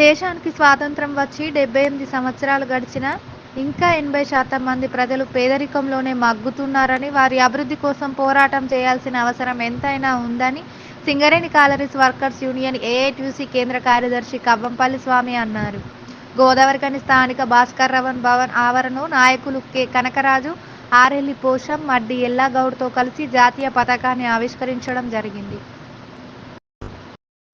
దేశానికి స్వాతంత్రం వచ్చి డెబ్బై ఎనిమిది సంవత్సరాలు గడిచినా ఇంకా ఎనభై శాతం మంది ప్రజలు పేదరికంలోనే మగ్గుతున్నారని వారి అభివృద్ధి కోసం పోరాటం చేయాల్సిన అవసరం ఎంతైనా ఉందని Singareni collieries workers union AITUC కేంద్ర కార్యదర్శి కవ్వంపల్లి స్వామి అన్నారు. గోదావరికని స్థానిక భాస్కర్ రవణ్ భవన్ ఆవరణను నాయకులు కె. కనకరాజు ఆరెల్లి పోషం మడ్డి ఎల్లాగౌడ్తో కలిసి జాతీయ పతాకాన్ని ఆవిష్కరించడం జరిగింది.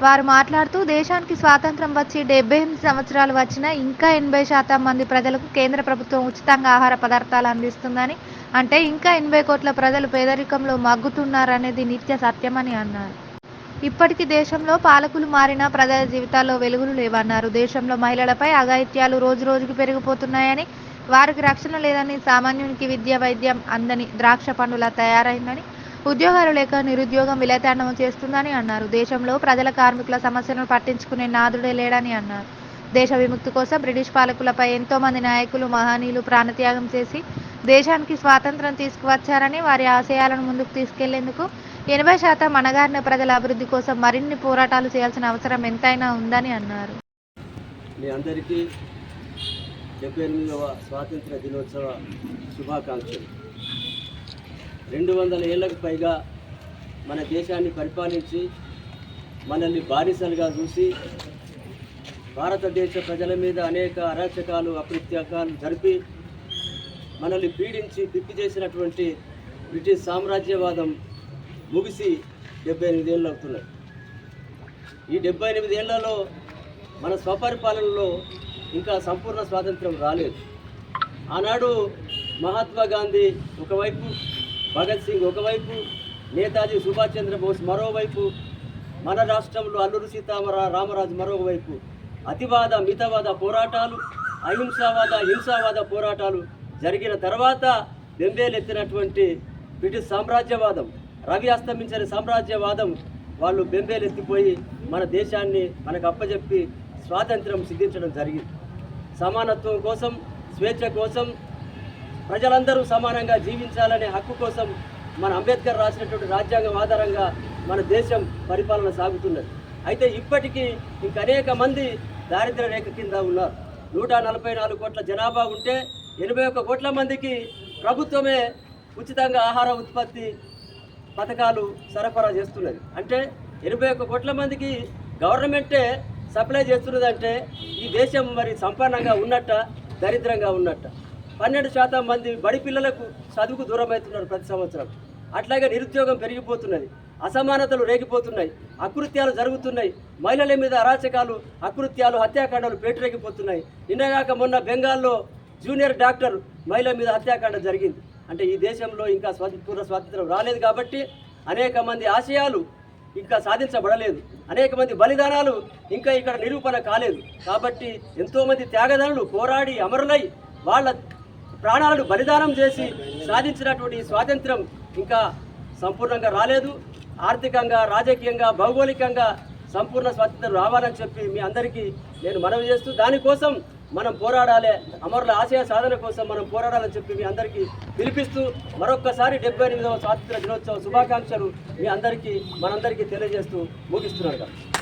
వారు మాట్లాడుతూ దేశానికి స్వాతంత్రం వచ్చి డెబ్బై ఎనిమిది సంవత్సరాలు వచ్చినా ఇంకా ఎనభై శాతం మంది ప్రజలకు కేంద్ర ప్రభుత్వం ఉచితంగా ఆహార పదార్థాలు అందిస్తుందని అంటే ఇంకా ఎనభై కోట్ల ప్రజలు పేదరికంలో మగ్గుతున్నారనేది నిత్య సత్యమని అన్నారు. ఇప్పటికీ దేశంలో పాలకులు మారినా ప్రజల జీవితాల్లో వెలుగులు లేవన్నారు. దేశంలో మహిళలపై అఘాయిత్యాలు రోజు రోజుకు పెరిగిపోతున్నాయని వారికి రక్షణ లేదని సామాన్యునికి విద్య వైద్యం అందని ద్రాక్ష పండులా తయారైందని ఉద్యోగాలు లేక నిరుద్యోగం విలతాండవం చేస్తుందని అన్నారు. దేశంలో ప్రజల కార్మికుల సమస్యలను పట్టించుకునే నాదుడే లేడని అన్నారు. దేశ విముక్తి కోసం బ్రిటిష్ పాలకులపై ఎంతో మంది నాయకులు మహనీయులు ప్రాణత్యాగం చేసి దేశానికి స్వాతంత్రం తీసుకువచ్చారని వారి ఆశయాలను ముందుకు తీసుకెళ్ళేందుకు ఎనభై శాతం అణగారిన ప్రజల అభివృద్ధి కోసం మరిన్ని పోరాటాలు చేయాల్సిన అవసరం ఎంతైనా ఉందని అన్నారు. మీ అందరికీ డెబ్బై ఎనిమిదవ స్వాతంత్ర దినోత్సవ శుభాకాంక్షలు. రెండు వందల ఏళ్ళకు పైగా మన దేశాన్ని పరిపాలించి మనల్ని బానిసలుగా చూసి భారతదేశ ప్రజల మీద అనేక అరాచకాలు అకృత్యాకాలు జరిపి మనల్ని పీడించి పిప్పి చేసినటువంటి బ్రిటిష్ సామ్రాజ్యవాదం ముగిసి డెబ్బై ఎనిమిదేళ్ళు అవుతున్నాయి. ఈ డెబ్బై ఎనిమిదేళ్ళలో మన స్వపరిపాలనలో ఇంకా సంపూర్ణ స్వాతంత్రం రాలేదు. ఆనాడు మహాత్మా గాంధీ ఒకవైపు భగత్ సింగ్ ఒకవైపు నేతాజీ సుభాష్ చంద్రబోస్ మరోవైపు మన రాష్ట్రంలో అల్లూరు సీతామరా రామరాజు మరోవైపు. అతివాద మితవాద పోరాటాలు అహింసావాద హింసావాద పోరాటాలు జరిగిన తర్వాత బెంబేలెత్తినటువంటి బ్రిటిష్ సామ్రాజ్యవాదం రవి అస్తమించిన సామ్రాజ్యవాదం వాళ్ళు బెంబేలెత్తిపోయి మన దేశాన్ని మనకు అప్పజెప్పి స్వాతంత్రం సిద్ధించడం జరిగింది. సమానత్వం కోసం స్వేచ్ఛ కోసం ప్రజలందరూ సమానంగా జీవించాలనే హక్కు కోసం మన అంబేద్కర్ రాసినటువంటి రాజ్యాంగం ఆధారంగా మన దేశం పరిపాలన సాగుతున్నది. అయితే ఇప్పటికీ ఇంక అనేక మంది దారిద్ర్య రేఖ కింద ఉన్నారు. నూట నలభై నాలుగు కోట్ల జనాభా ఉంటే ఎనభై ఒక్క కోట్ల మందికి ప్రభుత్వమే ఉచితంగా ఆహార ఉత్పత్తి పథకాలు సరఫరా చేస్తున్నది. అంటే ఎనభై ఒక్క కోట్ల మందికి గవర్నమెంటే సప్లై చేస్తున్నదంటే ఈ దేశం మరి సంపన్నంగా ఉన్నట్ట దరిద్రంగా ఉన్నట్ట? పన్నెండు శాతం మంది బడి పిల్లలకు చదువుకు దూరం అవుతున్నారు ప్రతి సంవత్సరం. అట్లాగే నిరుద్యోగం పెరిగిపోతున్నది. అసమానతలు రేగిపోతున్నాయి. అకృత్యాలు జరుగుతున్నాయి. మహిళల మీద అరాచకాలు అకృత్యాలు హత్యాకాండాలు పేటరేగిపోతున్నాయి. నిన్నగాక మొన్న బెంగాల్లో జూనియర్ డాక్టర్ మహిళ మీద హత్యాకాండ జరిగింది. అంటే ఈ దేశంలో ఇంకా స్వాతంత్ర పూర్ణ స్వాతంత్రం రాలేదు కాబట్టి అనేక మంది ఆశయాలు ఇంకా సాధించబడలేదు. అనేక మంది బలిదానాలు ఇంకా ఇక్కడ నిరూపణ కాలేదు. కాబట్టి ఎంతోమంది త్యాగదనులు పోరాడి అమరులై వాళ్ళ ప్రాణాలను బలిదానం చేసి సాధించినటువంటి స్వాతంత్రం ఇంకా సంపూర్ణంగా రాలేదు. ఆర్థికంగా రాజకీయంగా భౌగోళికంగా సంపూర్ణ స్వాతంత్రం రావాలని చెప్పి మీ అందరికీ నేను మనవి చేస్తూ దానికోసం మనం పోరాడాలి. అమరుల ఆశయ సాధన కోసం మనం పోరాడాలని చెప్పి మీ అందరికీ పిలిపిస్తూ మరొక్కసారి డెబ్బై ఎనిమిదవ స్వాతంత్ర దినోత్సవ శుభాకాంక్షలు మీ అందరికీ మనందరికీ తెలియజేస్తూ ముగిస్తున్నారు